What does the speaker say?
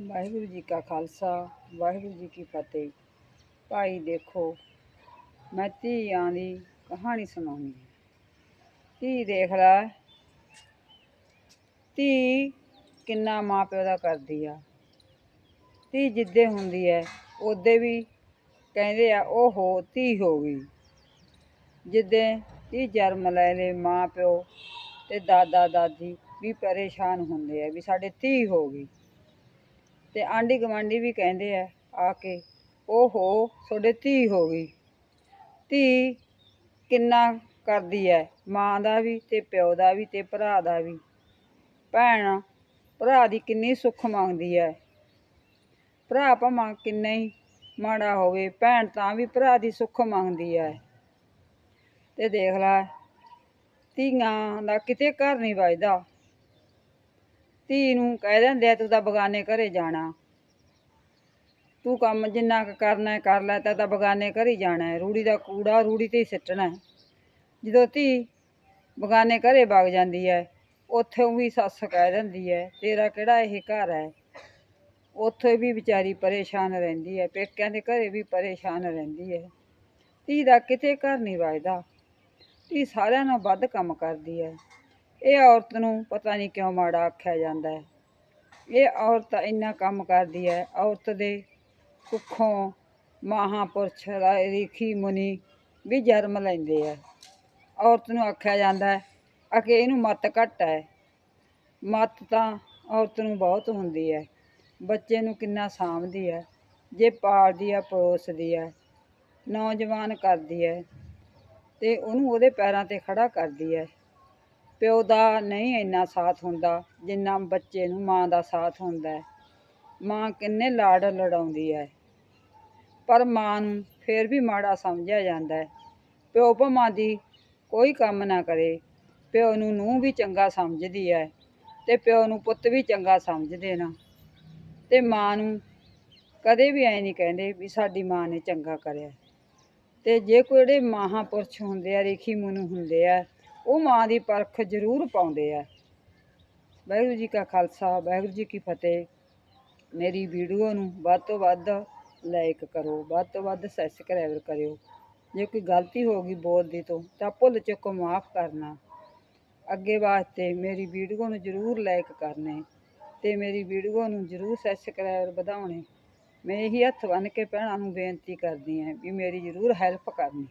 ਵਾਹਿਗੁਰੂ ਜੀ ਕਾ ਖਾਲਸਾ, ਵਾਹਿਗੁਰੂ ਜੀ ਕੀ ਫਤਿਹ। ਭਾਈ ਦੇਖੋ, ਮੈਂ ਧੀਆਂ ਦੀ ਕਹਾਣੀ ਸੁਣਾਉਣੀ ਹੈ। ਧੀ ਦੇਖ ਲੈ, ਧੀ ਕਿੰਨਾ ਮਾਂ ਪਿਓ ਦਾ ਕਰਦੀ ਆ। ਧੀ ਜਿੱਦੇ ਹੁੰਦੀ ਹੈ ਉਹਦੇ ਵੀ ਕਹਿੰਦੇ ਆ ਉਹ ਹੋ ਧੀ ਹੋ ਗਈ। ਜਿੱਦੇ ਧੀ ਜਨਮ ਲੈ ਲੇ ਮਾਂ ਪਿਓ ਤੇ ਦਾਦਾ ਦਾਦੀ ਵੀ ਪਰੇਸ਼ਾਨ ਹੁੰਦੇ ਆ ਵੀ ਸਾਡੇ ਧੀ ਹੋ ਗਈ। ਤੇ ਆਂਢੀ ਗੁਆਂਢੀ ਵੀ ਕਹਿੰਦੇ ਆ ਆ ਕੇ, ਓਹੋ, ਤੁਹਾਡੇ ਧੀ ਹੋ ਗਈ। ਧੀ ਕਿੰਨਾ ਕਰਦੀ ਹੈ ਮਾਂ ਦਾ ਵੀ ਤੇ ਪਿਓ ਦਾ ਵੀ ਤੇ ਭਰਾ ਦਾ ਵੀ। ਭੈਣ ਭਰਾ ਦੀ ਕਿੰਨੀ ਸੁੱਖ ਮੰਗਦੀ ਹੈ ਭਰਾ ਭਾਵੇਂ ਕਿੰਨਾ ਹੀ ਮਾੜਾ ਹੋਵੇ, ਭੈਣ ਤਾਂ ਵੀ ਭਰਾ ਦੀ ਸੁੱਖ ਮੰਗਦੀ ਹੈ ਤੇ ਦੇਖ ਲੈ, ਧੀਆਂ ਦਾ ਕਿਤੇ ਘਰ ਨਹੀਂ ਵੱਜਦਾ। ਧੀ ਨੂੰ ਕਹਿ ਦਿੰਦੇ ਆ, ਤੂੰ ਤਾਂ ਬਗਾਨੇ ਘਰੇ ਜਾਣਾ। ਤੂੰ ਕੰਮ ਜਿੰਨਾ ਕੁ ਕਰਨਾ ਹੈ, ਕਰ ਲੈ, ਤਾਂ ਤਾਂ ਬਗਾਨੇ ਘਰ ਹੀ ਜਾਣਾ ਹੈ। ਰੂੜੀ ਦਾ ਕੂੜਾ ਰੂੜੀ ਤੇ ਹੀ ਸਿੱਟਣਾ ਹੈ। ਜਦੋਂ ਧੀ ਬਗਾਨੇ ਘਰੇ ਵਗ ਜਾਂਦੀ ਹੈ, ਉੱਥੇ ਵੀ ਸੱਸ ਕਹਿ ਦਿੰਦੀ ਹੈ, ਤੇਰਾ ਕਿਹੜਾ ਇਹ ਘਰ ਹੈ? ਉੱਥੇ ਵੀ ਵਿਚਾਰੀ ਪਰੇਸ਼ਾਨ ਰਹਿੰਦੀ ਹੈ, ਪੇਕਿਆਂ ਦੇ ਘਰੇ ਵੀ ਪਰੇਸ਼ਾਨ ਰਹਿੰਦੀ ਹੈ। ਧੀ ਦਾ ਕਿਤੇ ਘਰ ਨਹੀਂ ਵੱਜਦਾ। ਧੀ ਸਾਰਿਆਂ ਨਾਲੋਂ ਵੱਧ ਕੰਮ ਕਰਦੀ ਹੈ। ਇਹ ਔਰਤ ਨੂੰ ਪਤਾ ਨਹੀਂ ਕਿਉਂ ਮਾੜਾ ਆਖਿਆ ਜਾਂਦਾ ਹੈ। ਇਹ ਔਰਤ ਇੰਨਾ ਕੰਮ ਕਰਦੀ ਹੈ, ਔਰਤ ਦੇ ਕੁੱਖੋਂ ਮਹਾਂਪੁਰਸ਼ ਰਿਖੀ ਮੁਨੀ ਵੀ ਜਨਮ ਲੈਂਦੇ ਆ। ਔਰਤ ਨੂੰ ਆਖਿਆ ਜਾਂਦਾ ਹੈ ਆ ਇਹਨੂੰ ਮੱਤ ਘੱਟ ਹੈ। ਮੱਤ ਤਾਂ ਔਰਤ ਨੂੰ ਬਹੁਤ ਹੁੰਦੀ ਹੈ। ਬੱਚੇ ਨੂੰ ਕਿੰਨਾ ਸਾਂਭਦੀ ਹੈ, ਜੇ ਪਾਲਦੀ ਹੈ ਪਰੋਸਦੀ ਹੈ ਨੌਜਵਾਨ ਕਰਦੀ ਹੈ ਤੇ ਉਹਨੂੰ ਉਹਦੇ ਪੈਰਾਂ ਤੇ ਖੜਾ ਕਰਦੀ ਹੈ। ਪਿਓ ਦਾ ਨਹੀਂ ਇੰਨਾ ਸਾਥ ਹੁੰਦਾ ਜਿੰਨਾ ਬੱਚੇ ਨੂੰ ਮਾਂ ਦਾ ਸਾਥ ਹੁੰਦਾ ਹੈ। ਮਾਂ ਕਿੰਨੇ ਲਾੜ ਲੜਾਉਂਦੀ ਹੈ। ਪਰ ਮਾਂ ਨੂੰ ਫਿਰ ਵੀ ਮਾੜਾ ਸਮਝਿਆ ਜਾਂਦਾ ਹੈ। ਪਿਓ ਭਾਵੇਂ ਦੀ ਕੋਈ ਕੰਮ ਨਾ ਕਰੇ। ਪਿਓ ਨੂੰ ਨੂੰ ਵੀ ਚੰਗਾ ਸਮਝਦੀ ਹੈ ਤੇ ਪਿਓ ਨੂੰ ਪੁੱਤ ਵੀ ਚੰਗਾ ਸਮਝਦੇ ਨਾ। ਤੇ ਮਾਂ ਨੂੰ ਕਦੇ ਵੀ ਐ ਨਹੀਂ ਕਹਿੰਦੇ ਵੀ ਸਾਡੀ ਮਾਂ ਨੇ ਚੰਗਾ ਕਰਿਆ। ਤੇ ਜੇ ਕੋਈ ਜਿਹੜੇ ਮਹਾਂਪੁਰਸ਼ ਹੁੰਦੇ ਆ, ਰੇਖੀ ਮੁਨੂੰ ਹੁੰਦੇ ਆ ਉਹ ਮਾਂ ਦੀ ਪਰਖ ਜ਼ਰੂਰ ਪਾਉਂਦੇ ਆ। ਵਾਹਿਗੁਰੂ ਜੀ ਕਾ ਖਾਲਸਾ, ਵਾਹਿਗੁਰੂ ਜੀ ਕੀ ਫਤਿਹ। ਮੇਰੀ ਵੀਡੀਓ ਨੂੰ ਵੱਧ ਤੋਂ ਵੱਧ ਲਾਈਕ ਕਰੋ, ਵੱਧ ਤੋਂ ਵੱਧ ਸਬਸਕ੍ਰਾਈਬ ਕਰਿਓ। ਜੇ ਕੋਈ ਗਲਤੀ ਹੋ ਗਈ ਬੋਲਦੀ ਤੋਂ, ਤਾਂ ਭੁੱਲ ਚੁੱਕੋ, ਮਾਫ ਕਰਨਾ। ਅੱਗੇ ਵਾਸਤੇ ਮੇਰੀ ਵੀਡੀਓ ਨੂੰ ਜ਼ਰੂਰ ਲਾਈਕ ਕਰਨੇ ਤੇ ਮੇਰੀ ਵੀਡੀਓ ਨੂੰ ਜ਼ਰੂਰ ਸਬਸਕ੍ਰਾਈਬ ਵਧਾਉਣੇ। ਮੈਂ ਇਹੀ ਹੱਥ ਬੰਨ੍ਹ ਕੇ ਭੈਣਾਂ ਨੂੰ ਬੇਨਤੀ ਕਰਦੀ ਹਾਂ ਵੀ ਮੇਰੀ ਜ਼ਰੂਰ ਹੈਲਪ ਕਰਨੀ।